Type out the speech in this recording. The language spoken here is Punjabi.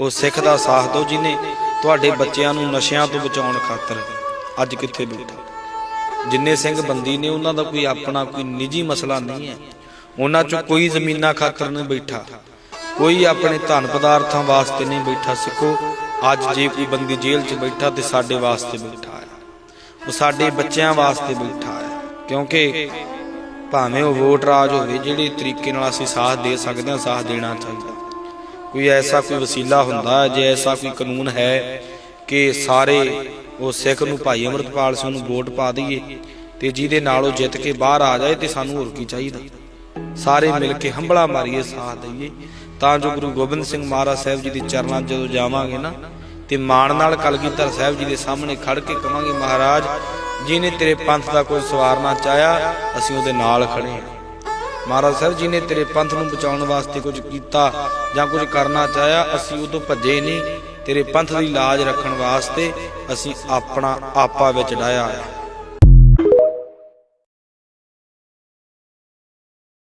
ਉਹ ਸਿੱਖ ਦਾ ਸਾਥ ਦਿਓ ਜਿਨੇ ਤੁਹਾਡੇ ਬੱਚਿਆਂ ਨੂੰ ਨਸ਼ਿਆਂ ਤੋਂ ਬਚਾਉਣ ਖਾਤਰ ਅੱਜ ਕਿੱਥੇ ਬੈਠਾ। ਜਿੰਨੇ ਸਿੰਘ ਬੰਦੀ ਨੇ, ਉਹਨਾਂ ਦਾ ਕੋਈ ਆਪਣਾ ਕੋਈ ਨਿੱਜੀ ਮਸਲਾ ਨਹੀਂ ਹੈ। ਉਹਨਾਂ 'ਚੋਂ ਕੋਈ ਜ਼ਮੀਨਾਂ ਖਾਤਰ ਨਹੀਂ ਬੈਠਾ। ਕੋਈ ਆਪਣੇ ਧਨ ਪਦਾਰਥਾਂ ਵਾਸਤੇ ਨਹੀਂ ਬੈਠਾ। ਸਿੱਖੋ, ਅੱਜ ਜੇ ਕੋਈ ਬੰਦੀ ਜੇਲ੍ਹ 'ਚ ਬੈਠਾ ਤੇ ਸਾਡੇ ਵਾਸਤੇ ਬੈਠਾ ਹੈ। ਉਹ ਸਾਡੇ ਬੱਚਿਆਂ ਵਾਸਤੇ ਬੈਠਾ ਹੈ। ਕਿਉਂਕਿ ਭਾਵੇਂ ਉਹ ਵੋਟ ਰਾਜ ਹੋਵੇ, ਜਿਹੜੇ ਤਰੀਕੇ ਨਾਲ ਅਸੀਂ ਸਾਥ ਦੇ ਸਕਦੇ ਹਾਂ, ਸਾਥ ਦੇਣਾ ਚਾਹੀਦਾ। ਕੋਈ ਐਸਾ ਕੋਈ ਵਸੀਲਾ ਹੁੰਦਾ ਜੇ ਐਸਾ ਕੋਈ ਕਾਨੂੰਨ ਹੈ ਕਿ ਸਾਰੇ ਉਹ ਸਿੱਖ ਨੂੰ ਭਾਈ ਅਮਰਤਪਾਲ ਸਿੰਘ ਨੂੰ ਵੋਟ ਪਾ ਦਈਏ ਤੇ ਜਿਹਦੇ ਨਾਲ ਉਹ ਜਿੱਤ ਕੇ ਬਾਹਰ ਆ ਜਾਏ ਤੇ ਸਾਨੂੰ ਹੋਰ ਕੀ ਚਾਹੀਦਾ? ਸਾਰੇ ਮਿਲ ਕੇ ਹੰਬਲਾ ਮਾਰੀਏ, ਸਾਥ ਦਈਏ। ਤਾਂ ਜੋ ਗੁਰੂ ਗੋਬਿੰਦ ਸਿੰਘ ਮਹਾਰਾਜ ਸਾਹਿਬ ਜੀ ਦੇ ਚਰਨਾਂ ਜਦੋਂ ਜਾਵਾਂਗੇ ਨਾ, ਤੇ ਮਾਣ ਨਾਲ ਕਲਗੀਧਰ ਸਾਹਿਬ ਜੀ ਦੇ ਸਾਹਮਣੇ ਖੜ ਕੇ ਕਵਾਂਗੇ, ਮਹਾਰਾਜ, ਜਿਹਨੇ ਤੇਰੇ ਪੰਥ ਦਾ ਕੋਈ ਸਵਾਰਨਾ ਚਾਹਿਆ, ਅਸੀਂ ਉਹਦੇ ਨਾਲ ਖੜੇ ਹਾਂ। ਮਹਾਰਾਜ ਸਾਹਿਬ ਜੀ ਨੇ ਤੇਰੇ ਪੰਥ ਨੂੰ ਬਚਾਉਣ ਵਾਸਤੇ ਕੁਝ ਕੀਤਾ ਜਾਂ ਕੁਝ ਕਰਨਾ ਚਾਹਿਆ, ਅਸੀਂ ਉਦੋਂ ਭੱਜੇ ਨਹੀਂ। ਤੇਰੇ ਪੰਥ ਦੀ ਲਾਜ ਰੱਖਣ ਵਾਸਤੇ ਅਸੀਂ ਆਪਣਾ ਆਪਾ ਵਿੱਚ ਡਾਇਆ ਹੈ